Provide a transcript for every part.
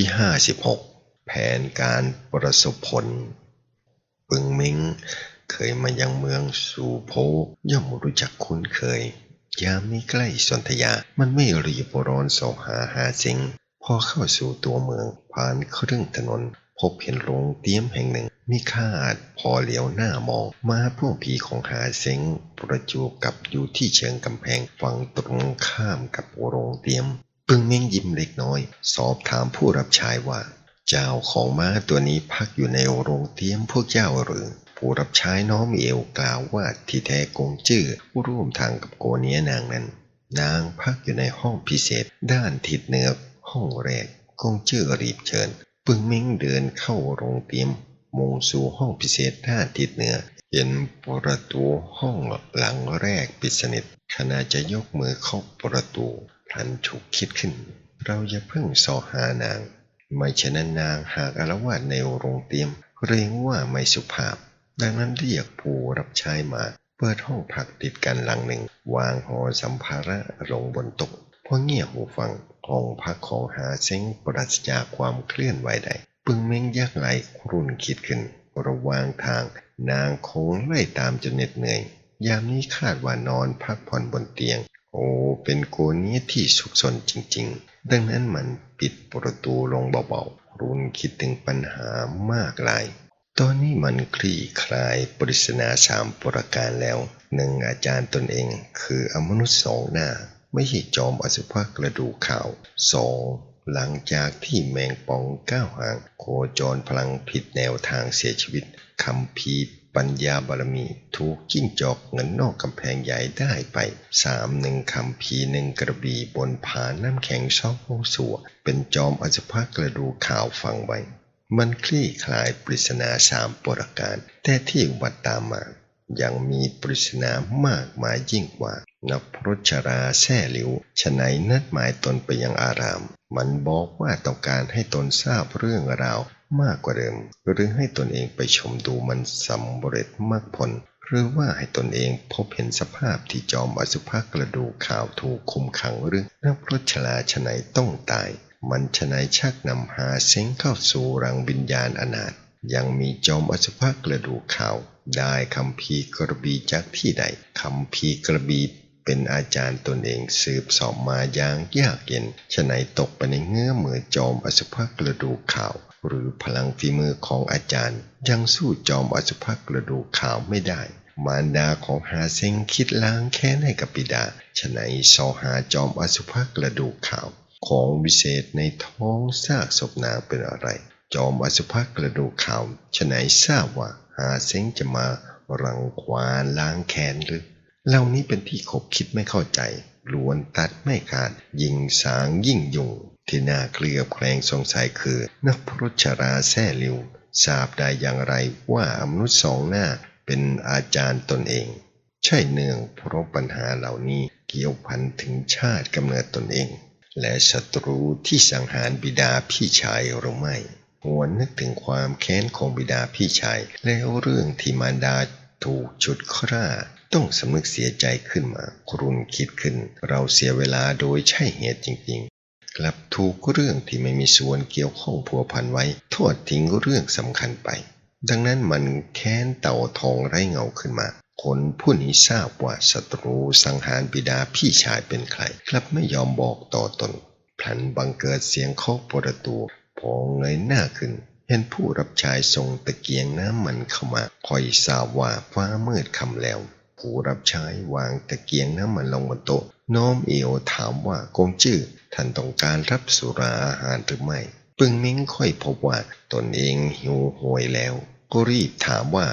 ที่ 56 แผนการประสบผล ปึงม้งเคยมายังเมืองสูโพย่อมรู้จักคุ้นเคย ยามนี้ใกล้สนธยา มันไม่รีบร้อนสอหาหาสิงพอเข้าสู่ตัวเมืองผ่านครึ่องถนน พบเห็นโรงเตี้ยมแห่งหนึ่ง มีคาดพอเหลียวหน้ามอง มาพวกผีของหาเซ็งประจวบกับอยู่ที่เชิงกำแพงฝั่งตรงข้ามกับโรงเตี้ยม ปึงเม้งยิ้มเล็กน้อย สอบถามผู้รับใช้ว่า เจ้าของม้าตัวนี้พักอยู่ในโรงเตี้ยมพวกเจ้าหรือผู้รับใช้น้อมเอวกล่าวว่าที่แท้กงจื้อร่วมทางกับโกเนียนางนั้น นางพักอยู่ในห้องพิเศษ ด้านทิศเหนือห้องแรกกงจื้อรีบเชิญ ปึงเม้งเดินเข้าโรงเตี้ยมมุ่งสู่ห้องพิเศษด้านทิศเหนือ เห็นประตูห้องหลังแรกปิดสนิทขณะจะยกมือเข้าประตู พลันฉุกคิดขึ้น เราอย่าเพิ่งสอหานาง ไม่ฉะนั้นนางหากอารวาสในโรงเตรียมเกรงว่าไม่สุภาพ ดังนั้นเรียกผู้รับใช้มาเปิดห้องพักติดกันหลังหนึ่ง วางห่อสัมภาระลงบนโต๊ะพอเงี่ยหูฟังห้องพักของหาเซ้งปราศจากความเคลื่อนไหวใด ปึงเม้งยักไหลครุ่นคิดขึ้น ระวางทาง นางคงไล่ตามจนเหน็ดเหนื่อย ยามนี้คาดว่านอนพักผ่อนบนเตียง โอ้ เป็นโกนี้ที่สุขสนจริง ๆ ดังนั้นมันปิดประตูลงเบาๆ รุนคิดถึงปัญหามากหลาย ตอนนี้มันคลี่คลายปริศนาสามประการแล้วหนึ่งอาจารย์ตนเองคืออมนุษย์สองหน้า ไม่ใช่จอมอสุภกระดูกขาวสองหลังจากที่แมงป่องก้าวห่าง โคจรพลังผิดแนวทางเสียชีวิตคำพี ปัญญาบารมีถูกจิ้งจอกเงินนอกกำแพงใหญ่ได้ไปสามหนึ่งคำพีหนึ่งกระบี่บนผาน้ำแข็งซอกโฮสัวเป็นจอมอสุภกระดูกขาวฟังไว้ มันคลี่คลายปริศนาสามประการ แต่ที่วัดตามมายังมีปริศนามากมายยิ่งกว่า นักพรชราแซ่หลิวฉะไหนนัดหมายตนไปยังอาราม มันบอกว่าต้องการให้ตนทราบเรื่องราว มากกว่าเดิม หรือให้ตนเองไปชมดูมันสำเร็จมากผล หรือว่าให้ตนเองพบเห็นสภาพที่จอมอสุภกระดูกขาวถูกคุมขังหรือนักพรชราฉะไหนต้องตาย มันฉะไหนชักนำหาเซ้งเข้าสู่รังวิญญาณอนาถยังมีจอมอสุภกระดูกขาว ได้คำพีกระบีจากที่ใดคำพีกระบีเป็นอาจารย์ตนเองสืบสอบมาอย่างยากเย็นฉะไหนตกไปในเงื้อมือจอมอสุภกระดูกขาว หรือพลังฝีมือของอาจารย์ ยังสู้จอมอสุภกระดูกขาวไม่ได้ มารดาของฮาเซ็งคิดล้างแค้นให้กับบิดาฉะไหนสอหาจอมอสุภกระดูกขาว ของวิเศษในท้องซากศพนางเป็นอะไร จอมอสุภกระดูกขาวฉะไหนทราบว่าหาเซ็งจะมารังควานล้างแค้นหรือเหล่านี้เป็นที่ขบคิดไม่เข้าใจล้วนตัดไม่ขาด ยิงสางยิ่งยุง ที่น่าเคลือบแคลงสงสัยคือ นักพรชราแซ่ลิวทราบได้อย่างไรว่าอมนุษย์สองหน้าเป็นอาจารย์ตนเอง ใช่เนื่องเพราะปัญหาเหล่านี้เกี่ยวพันถึงชาติกำเนิดตนเอง และศัตรูที่สังหารบิดาพี่ชายหรือไม่หวนนึกถึงความแค้นของบิดาพี่ชาย แล้วเรื่องที่มารดาถูกฉุดคร่าต้องสำนึกเสียใจขึ้นมา ครุนคิดขึ้น เราเสียเวลาโดยใช่เหตุจริง กลับถูกเรื่องที่ไม่มีส่วนเกี่ยวข้องพัวพันไว้โทษทิ้งเรื่องสำคัญไป ดังนั้นมันแค้นเต่าทองไร้เงาขึ้นมา คนผู้นี้ทราบว่าศัตรูสังหารบิดาพี่ชายเป็นใคร กลับไม่ยอมบอกต่อตนพลันบังเกิดเสียงเคาะประตูพอเงยหน้าขึ้น เห็นผู้รับใช้ส่งตะเกียงน้ำมันเข้ามาคอยทราบว่าฟ้ามืดคำแล้ว ผู้รับใช้วางตะเกียงน้ำมันลงบนโต๊ะน้อมเอวถามว่ากงจื้อ ท่านต้องการรับสุราอาหารหรือไม่ปึงมิ้งค่อยพบว่าตนเองหิวโหยแล้ว ก็รีบถามว่า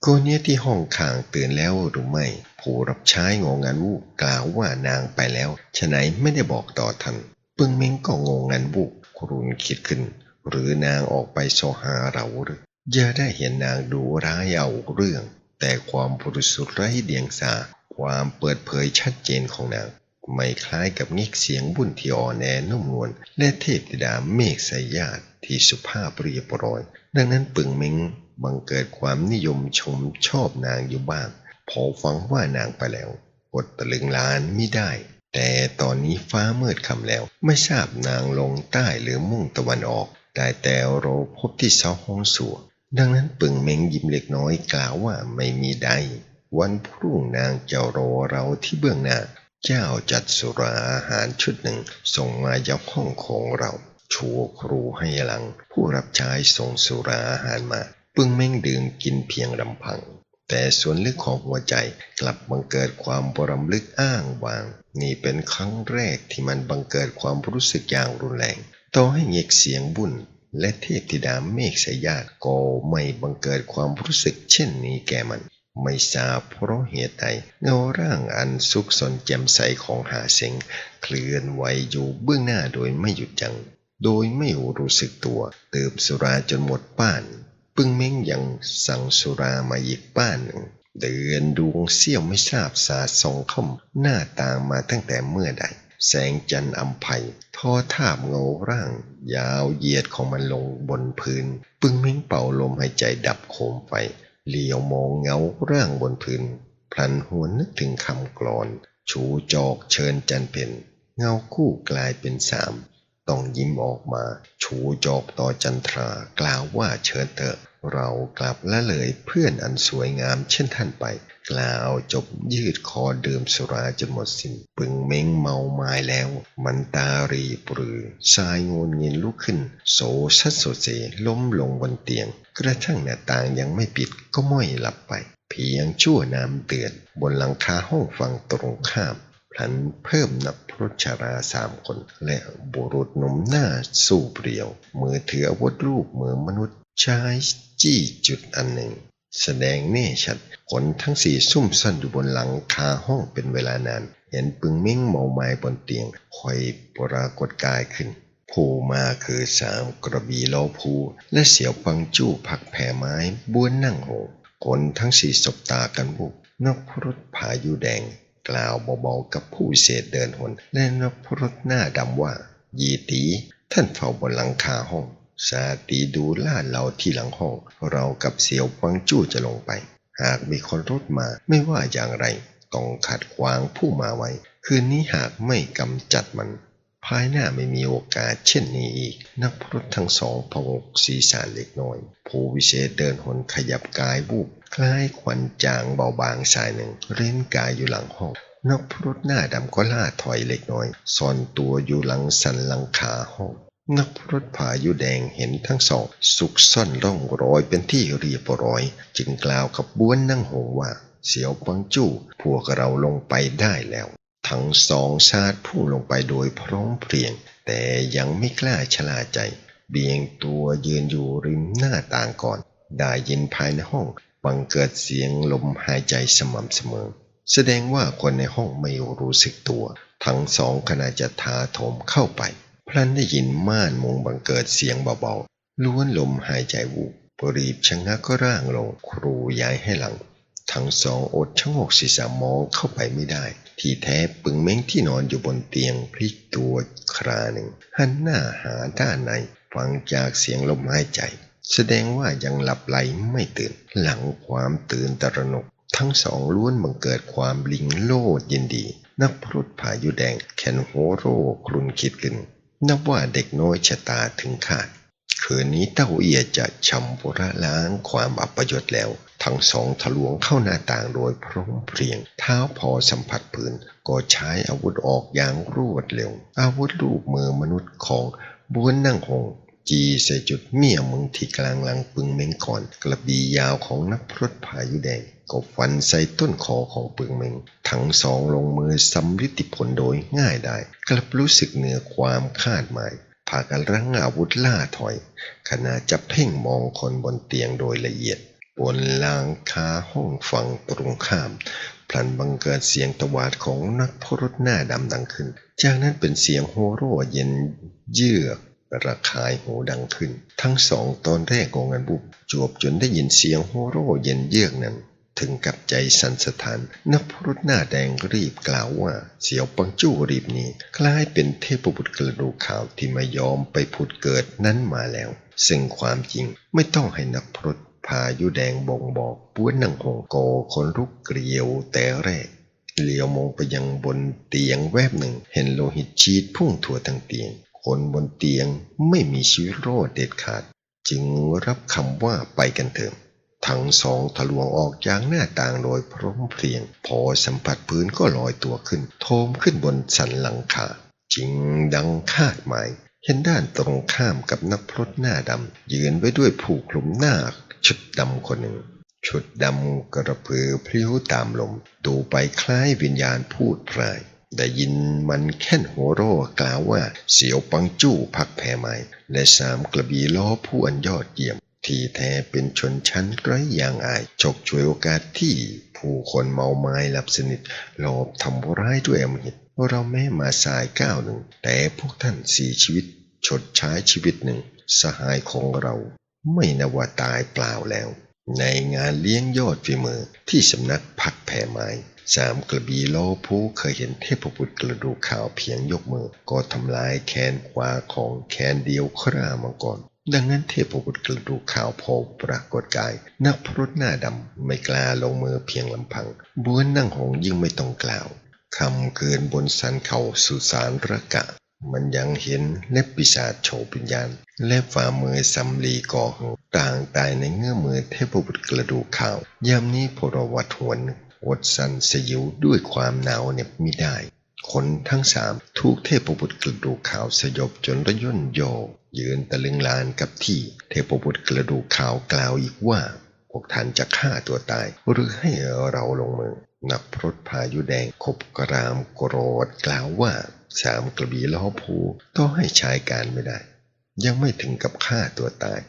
โกเนียที่ห้องข้างตื่นแล้วหรือไม่ ผู้รับใช้งงงันวูกกล่าวว่านางไปแล้วฉะไหนไม่ได้บอกต่อท่านปึงมิ้งก็งงงันวูกครุนคิดขึ้น หรือนางออกไปโซหาเราหรืออย่าได้เห็นนางดูร้ายเอาเรื่อง แต่ความบริสุทธิ์ไร้เดียงสา ความเปิดเผยชัดเจนของนาง ไม่คล้ายกับงิกเสียงบุญที่อ่อนแอนุ่มนวลและเทพธิดาเมฆสายญาติที่สุภาพเรียบร้อย ดังนั้นปึงเมงบังเกิดความนิยมชมชอบนางอยู่บ้าง พอฟังว่านางไปแล้วอดตะลึงลานไม่ได้ แต่ตอนนี้ฟ้ามืดค่ำแล้ว ไม่ทราบนางลงใต้หรือมุ่งตะวันออก ได้แต่รอพบที่เสาห้องสัวดังนั้นปึงเมงยิ้มเล็กน้อยกล่าวว่าไม่มีใด วันพรุ่งนางจะรอเราที่เบื้องหน้า เจ้าจัดสุราอาหารชุดหนึ่งส่งมายังห้องของเราชัวครูให้หลัง ผู้รับใช้ส่งสุราอาหารมา ปึงเม้งดื่มกินเพียงลำพัง แต่ส่วนลึกของหัวใจกลับบังเกิดความบรำลึกอ้างวาง นี่เป็นครั้งแรกที่มันบังเกิดความรู้สึกอย่างรุนแรงต่อให้เงกเสียงบุญและเทพธิดาเมฆสยาตก็ไม่บังเกิดความรู้สึกเช่นนี้แก่มัน ไม่ทราบเพราะเหตุใดเงาร่างอันสุขสนแจ่มใสของหาเซ็งเคลื่อนไหวอยู่เบื้องหน้าโดยไม่หยุดยัง้งโดยไม่รู้สึกตัวเติมสุราจนหมดป้าน ปึ้งเม้งยังสั่งสุรามาอีกป้านหนึ่งเดือนดวงเสี้ยวไม่ทราบสาดส่องเข้าหน้าต่างมาตั้งแต่เมื่อใด แสงจันทร์อำไพทอทาบเงาร่าง ยาวเหยียดของมันลงบนพื้น ปึ้งเม้งเป่าลมหายใจดับโคมไป เหลียวมองเงาร่างบนพื้นพลันหวนนึกถึงคำกลอน ชูจอกเชิญจันเพนเงาคู่กลายเป็นสาม ต้องยิ้มออกมา ชูจอกต่อจันทรากล่าวว่าเชิญเถอะ เรากลับละเลยเพื่อนอันสวยงามเช่นท่านไป กล่าวจบยืดคอดื่มสุราจนหมดสิ้นปึงเม้งเมาไม้แล้ว มันตารีปรือชายงนเงินลุกขึ้น โสชัดโสเซล้มลงบนเตียง กระทั่งหน้าต่างยังไม่ปิดก็ม้อยหลับไป เพียงชั่วน้ำเตือนบนหลังคาห้องฝั่งตรงข้ามพลันเพิ่มนักพรชราสามคน และบุรุษหนุ่มหน้าสู้เปรียว มือถืออาวุธรูปมือมนุษย์ ใช้จี้จุดอันหนึ่ง แสดงแน่ชัดคนทั้งสี่ซุ่มซ่อนอยู่บนหลังคาห้องเป็นเวลานาน เห็นปึงเม้งเมาไม้บนเตียงคอยปรากฏกายขึ้นผู้มาคือสามกระบี่ล้อภูและเสียวฟังจู้ผักแผ่ไม้บ้วนนั่งโหคนทั้งสี่สบตากันบุกนกพรตพายุแดง กล่าวเบาๆกับผู้เศษเดินหนและนกพรตหน้าดำว่า ยีตี ท่านเฝ้าบนหลังคาห้อง สาตีดูลาดเราที่หลังห้อง เรากับเสียวฟังจู้จะลงไป หากมีคนรถมาไม่ว่าอย่างไร ต้องขัดขวางผู้มาไว้ คืนนี้หากไม่กำจัดมัน ภายหน้าไม่มีโอกาสเช่นนี้อีก นักพรตทั้งสองพงกศีรษะเล็กน้อย ผู้วิเศษเดินหนขยับกายวูบคล้ายควันจางเบาบางชายหนึ่ง เร้นกายอยู่หลังห้องนักพรตหน้าดำก็ล่าถอยเล็กน้อยซ่อนตัวอยู่หลังสันหลังคาห้อง นักพรตผายุแดงเห็นทั้งสองสุกซ่อนร่องรอยเป็นที่เรียบร้อย จึงกล่าวกับบ้วนนั่งหงว่า เสียวปังจู้พวกเราลงไปได้แล้ว ทั้งสองชาติผู้ลงไปโดยพร้อมเพรียง แต่ยังไม่กล้าชะลาใจ เบี่ยงตัวยืนอยู่ริมหน้าต่างก่อน ได้ยินภายในห้องบังเกิดเสียงลมหายใจสม่ำเสมอ แสดงว่าคนในห้องไม่รู้สึกตัว ทั้งสองขณะจะทาโถมเข้าไป พลันได้ยินม่านมุงบังเกิดเสียงเบาๆ ล้วนลมหายใจวูบปรีบชะงักก็ร่างลงครูย้ายให้หลัง ทั้งสองอดชะงกศีรษะมองเข้าไปไม่ได้ ที่แท้ปึงเม้งที่นอนอยู่บนเตียงพลิกตัวคราหนึ่ง หันหน้าหาด้านในฟังจากเสียงลมหายใจ แสดงว่ายังหลับไหลไม่ตื่น หลังความตื่นตระหนก ทั้งสองล้วนบังเกิดความลิงโลดยินดี นักพรุษพายุแดงแขนโหโรครุนคิดขึ้น นับว่าเด็กน้อยชะตาถึงขาด คืนนี้เต้าเอียจะชำบุระล้างความอัปยศแล้ว ทั้งสองทะลวงเข้าหน้าต่างโดยพร้อมเพรียง เท้าพอสัมผัสพื้นก็ใช้อาวุธออกอย่างรวดเร็ว อาวุธลูกมือมนุษย์ของบ้วนนั่งหงจีใส่จุดเมี่ยมึงที่กลางหลังปึงเม้งก่อน กระบี่ยาวของนักพรตพายุแดง ก็ฟันใส่ต้นคอของปึงเมงทั้งสองลงมือสำลิดผลโดยง่ายได้กลับรู้สึกเหนือความคาดหมายพากันรั้งอาวุธล่าถอย ขณะจะเพ่งมองคนบนเตียงโดยละเอียด บนลางคาห้องฝั่งตรงข้ามพลันบังเกิดเสียงตวาดของนักพรตหน้าดำดังขึ้น จากนั้นเป็นเสียงโฮโร่เย็นเยือกระคายหูดังขึ้น ทั้งสองตอนแรกของกันบุบจวบจนได้ยินเสียงโฮโร่เย็นเยือกนั้น ถึงกับใจสั่นสะท้านนักพรตหน้าแดงรีบกล่าวว่าเสียวปังจู้รีบนี้ คล้ายเป็นเทพบุตรกระดูกขาวที่ไม่ยอมไปผุดเกิดนั้นมาแล้ว ซึ่งความจริงไม่ต้องให้นักพรตพายุแดงบ่งบอกป้วนนังหงโกคนรุกเกลียวแต่แรกเหลียวมองไปยังบนเตียงแวบหนึ่ง เห็นโลหิตชีดพุ่งทั่วทั้งเตียง คนบนเตียงไม่มีชีวิตรอดเด็ดขาด จึงรับคำว่าไปกันเถอะ ทั้งสองทะลวงออกจากหน้าต่างโดยพร้อมเพรียง พอสัมผัสพื้นก็ลอยตัวขึ้น โทมขึ้นบนสันหลังคาจริงดังคาดหมาย เห็นด้านตรงข้ามกับนักพรตหน้าดำยืนไว้ด้วยผูกคลุมหน้าชุดดำคนหนึ่ง ชุดดำกระพือพลิ้วตามลม ดูไปคล้ายวิญญาณพูดพรายได้ยินมันแค่นหัวโร่กล่าวว่าเสียวปังจู้พักแผ่ไม้และสามกระบี่ล้อผู้อันยอดเยี่ยม ที่แท้เป็นชนชั้นไร้ยางอายฉกฉวยโอกาสที่ผู้คนเมาไม้หลับสนิทหลอบทำร้ายด้วยอำมหิตเราแม้มาสายก้าวหนึ่ง แต่พวกท่านสี่ชีวิต ชดใช้ชีวิตหนึ่ง สหายของเราไม่นว่าตายเปล่าแล้ว ในงานเลี้ยงยอดฝีมือที่สำนักพักแผ่ไม้สามกระบีโลผู้เคยเห็นเทพบุตรกระดูกขาวเพียงยกมือ ก็ทำลายแขนขวาของแขนเดียวครามังกร ดังนั้นเทพบุตรกระดูกขาวพอปรากฏกาย นักพรตหน้าดำไม่กล้าลงมือเพียงลำพังบ้วนนั่งหงยิ่งไม่ต้องกล่าวคำเกินบนสันเขาสุสานระกะ มันยังเห็นเล็บปีศาจโฉปิญญาณ และฝ่ามือสำลีก่อหงต่างตายในเงื้อมือเทพบุตรกระดูกขาว ยามนี้พลวัตหวนอดสันสยิวด้วยความหนาวเหน็บมิได้คนทั้งสามถูกเทพบุตรกระดูกขาวสยบจนระย่นโย ยืนตะลึงลานกับที่เทพบุตรกระดูกขาวกล่าวอีกว่า พวกท่านจะฆ่าตัวตาย หรือให้เราลงมือ นักพรตพายุแดงคบกรามโกรธกล่าวว่าสามกระบี่ล้อภูก็ให้ใช้การไม่ได้ ยังไม่ถึงกับฆ่าตัวตาย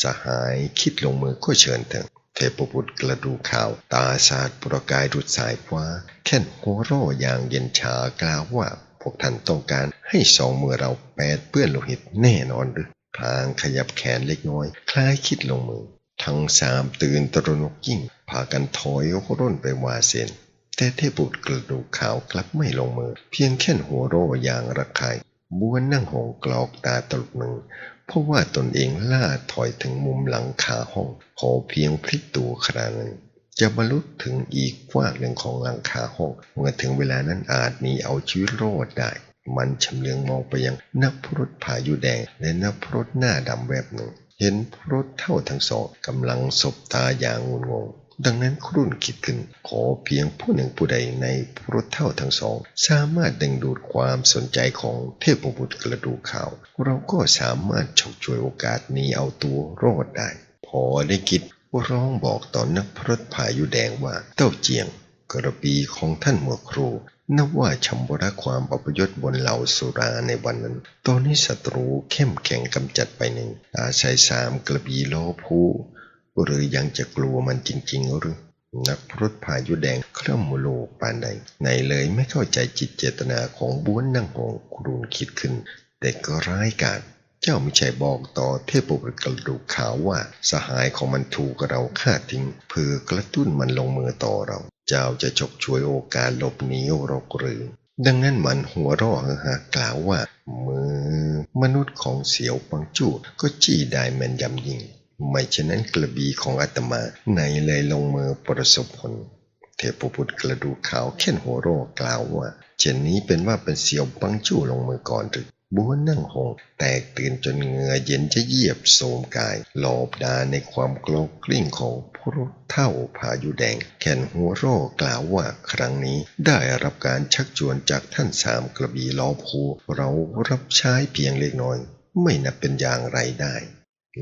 สหายคิดลงมือก็เชิญเถอะเทพบุตรกระดูข่าวตาสาดประกายดุดสายฟ้าแค่นหัวโร่อย่างเย็นชากล่าวว่า วกท่านต้องการให้สองมือเราแปดเปื้อนโลหิตแน่นอนหรือพลางขยับแขนเล็กน้อย คล้ายคิดลงมือ ทั้งสามตื่นตระหนกยิ่ง พากันถอยร่นไปวาเซนแต่เทพบุตรกระดูกขาวกลับไม่ลงมือ เพียงแค่หัวโรอย่างระคายบ้วนนั่งหงกลอกตาตลกหนึ่งเพราะว่าตนเองล่าถอยถึงมุมหลังคาห้องขอเพียงพลิกตัวคราหนึ่ง จะบรรลุถึงอีกฝากหนึ่งของหลังคาห้องเมื่อถึงเวลานั้นอาจมีเอาชีวิตรอดได้ มันชำเลืองมองไปยังนักพรตพายุแดง และนักพรตหน้าดำแบบหนึ่ง เห็นพรตเท่าทั้งสองกำลังสบตาอย่างงุนงง ดังนั้นครุ่นคิดขึ้นขอเพียงผู้หนึ่งผู้ใดในพรถเท่าทั้งสอง สามารถดึงดูดความสนใจของเทพบุตรกระดูกขาว เราก็สามารถฉกช่วยโอกาสนี้เอาตัวรอดได้พอได้คิด ร้องบอกต่อนนักพรตพายุแดงว่าเต้าเจียง กระปีของท่านเมื่อครูนับว่าชำระความปประยศบนเหล่าสุราในวันนั้น ตอนนี้ศัตรูเข้มแข็งกำจัดไปหนึ่ง อาศัยสามกระบีโลผู้หรือยังจะกลัวมันจริงๆหรือ นักพรตพายุแดงเคร่มโลปานใดในเลยไม่เข้าใจจิตเจตนาของบ้วนนั่งหงครูนคิดขึ้น แต่ก็ร้ายกาจ เจ้าไม่ใช่บอกต่อเทพบุตรกระดูกขาวว่าสหายของมันถูกเราฆ่าทิ้งเพื่อกระตุ้นมันลงมือต่อเรา เจ้าจะฉกช่วยโอกาสหลบหนีเราหรือดังนั้นมันหัวร่อฮากล่าวว่ามือมนุษย์ของเสียวปังจูก็จี้ได้แม่นยำยิง ไม่เช่นนั้นกระบี่ของอาตมาไหนเลยลงมือประสบผล เทพบุตรกระดูกขาวเข็นหัวโรกล่าวว่า เช่นนี้เป็นว่าเป็นเสียวปังจู้ลงมือก่อนหรือ บัวนั่งหงแตกตื่นจนเหงื่อเย็นจะเยียบโสมกาย หลบดาในความโกลกกลิ้งของพรุเท่าพายุแดง แขนหัวโรกล่าวว่าครั้งนี้ได้รับการชักชวนจากท่านสามกระบี่ล้อภูเรารับใช้เพียงเล็กน้อย ไม่นับเป็นอย่างไรได้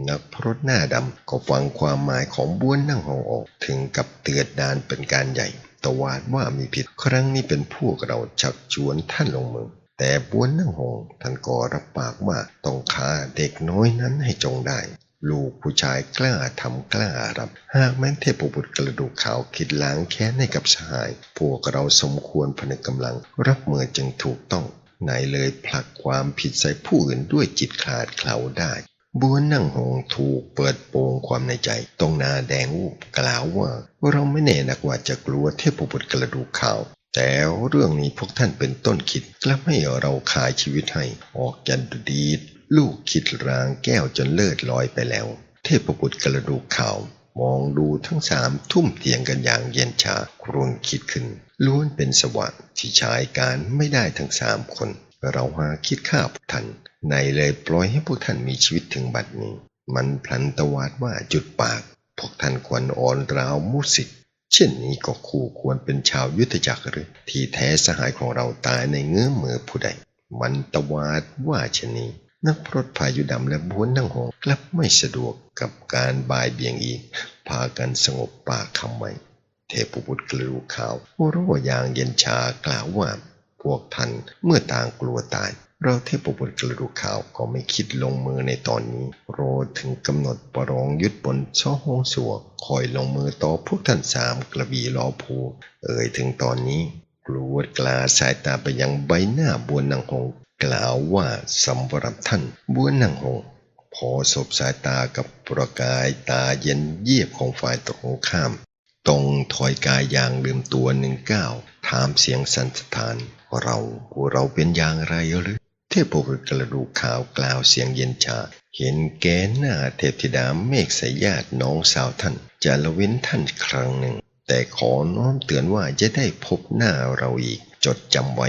นักพรตหน้าดำก็ฟังความหมายของบ้วนนั่งหองออกถึงกับเตือนดานเป็นการใหญ่ตวาดว่ามีผิดครั้งนี้เป็นพวกเราชักชวนท่านลงมือ แต่บ้วนนั่งหงท่านก็รับปากว่าต้องฆ่าเด็กน้อยนั้นให้จงได้ ลูกผู้ชายกล้าทำกล้ารับ หากแม้เทพบุตรกระดูกขาวคิดล้างแค้นให้กับสหาย พวกเราสมควรผนึกกำลัง รับมือจึงถูกต้องไหนเลยผลักความผิดใส่ผู้อื่นด้วยจิตขาดเขาได้บัวนั่งหงถูกเปิดโปงความในใจ ตรงหน้าแดงอูบกล่าวว่า เราไม่แน่นักว่าจะกลัวเทพบุตรกระดูกขาว แต่เรื่องนี้พวกท่านเป็นต้นคิดกลับให้เราขายชีวิตให้ออกจันดีดลูกคิดรางแก้วจนเลิศลอยไปแล้ว เทพบุตรกระดูกข่าวมองดูทั้งสามทุ่มเทียงกันอย่างเย็นชาครุนคิดขึ้น ล้วนเป็นสวะที่ใช้การไม่ได้ทั้งสามคน เราหาคิดฆ่าพวกท่านในเลยปล่อยให้พวกท่านมีชีวิตถึงบัดนี้ มันพลันตวาดว่าจุดปาก พวกท่านควรอ่อนราวมุสิก เช่นนี้ก็คู่ควรเป็นชาวยุทธจักรหรือที่แท้สหายของเราตายในเงื้อมือผู้ใด มันตวาดว่าชนี้นักพรตพายุดำและบ้วนนั่งหงกลับไม่สะดวกกับการบายเบี่ยงอีก พากันสงบปากคำไว้เทพบุตรกลือข่าวหัวเรัวอย่างเย็นชากล่าวว่า พวกท่านเมื่อต่างกลัวตาย เราเทพบุตรกลือข่าวก็ไม่คิดลงมือในตอนนี้รถึงกำหนดประองยุดบนช่อหงสัวคอยลงมือต่อพวกท่านสามกระบี่ล้อภูเอ่ยถึงตอนนี้ กลัวกลาสายตาไปยังใบหน้าบัวนนางหงกล่าวว่าสำหรับท่านบัวนนางหงพอสบสายตากับประกายตาเย็นเยียบของฝ่ายตรงข้าม ตรงถอยกายอย่างลืมตัวหนึ่งก้าวถามเสียงสันสถาน เราเราเป็นอย่างไรหรือ ทพบุตรกระดูกขาวกล่าวเสียงเย็นชา เห็นแกหน้าเทพธิดาเมฆสายญาติน้องสาวท่าน จะละเว้นท่านครั้งหนึ่ง แต่ขอน้อมเตือนว่าจะได้พบหน้าเราอีก จดจำไว้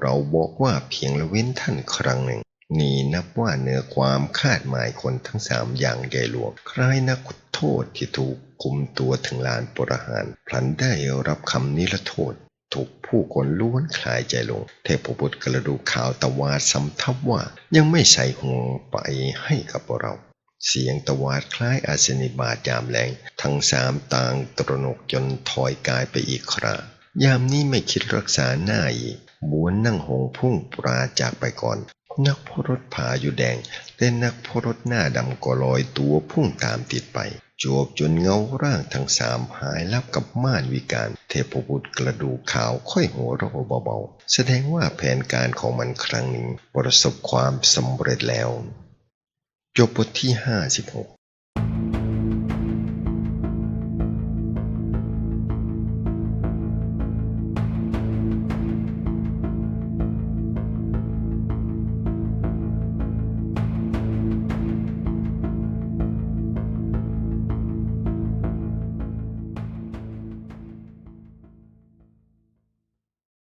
เราบอกว่าเพียงละเว้นท่านครั้งหนึ่ง นี่นับว่าเหนือความคาดหมายคนทั้งสามอย่างใหญ่หลวงคล้ายนักโทษที่ถูกคุมตัวถึงลานประหารพลันได้รับคำนิรโทษ ถูกผู้คนล้วนคลายใจลง เทพบุตรกระดูกขาวตะวาดสำทับว่ายังไม่ใส่ห่วงไปให้กับเรา เสียงตะวาดคล้ายอาสนิบาตยามแรง ทั้งสามต่างตรนกจนถอยกายไปอีกครายามนี้ไม่คิดรักษาหน้าอีกบวนนั่งหงพุ่งปราจากไปก่อนนักพรตผาอยู่แดงและนักพรตหน้าดำก็ลอยตัวพุ่งตามติดไป จวบจนเงาร่างทั้งสามหายลับกับม่านวิการ เทพบุตรกระดูกขาวค่อยหัวเราะเบาๆ แสดงว่าแผนการของมันครั้งนี้ประสบความสำเร็จแล้ว จบบทที่ 56